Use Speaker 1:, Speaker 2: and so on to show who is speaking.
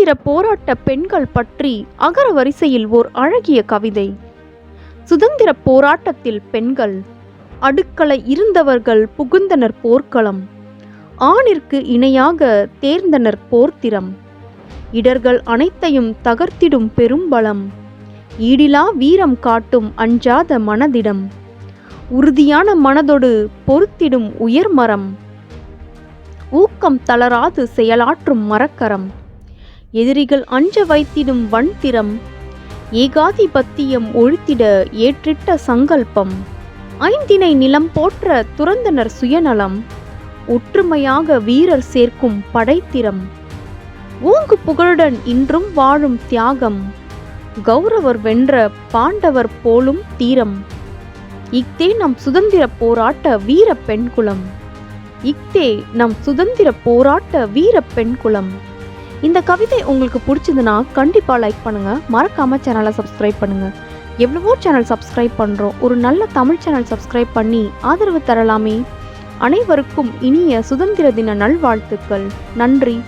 Speaker 1: சுதந்திர போராட்ட பெண்கள் பற்றி அகர வரிசையில் ஓர் அழகிய கவிதை. சுதந்திர போராட்டத்தில் பெண்கள் அடுக்களை இருந்தவர்கள் புகுந்தனர் போர்க்களம் ஆணிற்கு இணையாக தேர்ந்தனர் போர்த்திரம். இடர்கள் அனைத்தையும் தகர்த்திடும் பெரும்பலம் ஈடிலா வீரம் காட்டும் அஞ்சாத மனதிடம் உறுதியான மனதொடு பொருத்திடும் உயர்மரம் ஊக்கம் தளராது செயலாற்றும் மரக்கரம். எதிரிகள் அஞ்ச வைத்திடும் வன்திறம் ஏகாதிபத்தியம் ஒழித்திட ஏற்றிட்ட சங்கல்பம் ஐந்தினை நிலம் போற்ற துறந்தனர் சுயநலம் ஒற்றுமையாக வீரர் சேர்க்கும் படைத்திறம் ஓங்கு புகழுடன் இன்றும் வாழும் தியாகம் கௌரவர் வென்ற பாண்டவர் போலும் தீரம். இக்தே நம் சுதந்திர போராட்ட வீர பெண்குலம் இக்தே நம் சுதந்திர போராட்ட வீர பெண்குலம். இந்த கவிதை உங்களுக்கு பிடிச்சதுன்னா கண்டிப்பாக லைக் பண்ணுங்கள் மறக்காமல் சேனலை சப்ஸ்கிரைப் பண்ணுங்க. எவ்வளவோ சேனல் சப்ஸ்கிரைப் பண்ணுறோம் ஒரு நல்ல தமிழ் சேனல் சப்ஸ்கிரைப் பண்ணி ஆதரவு தரலாமே. அனைவருக்கும் இனிய சுதந்திர தின நல்வாழ்த்துக்கள். நன்றி.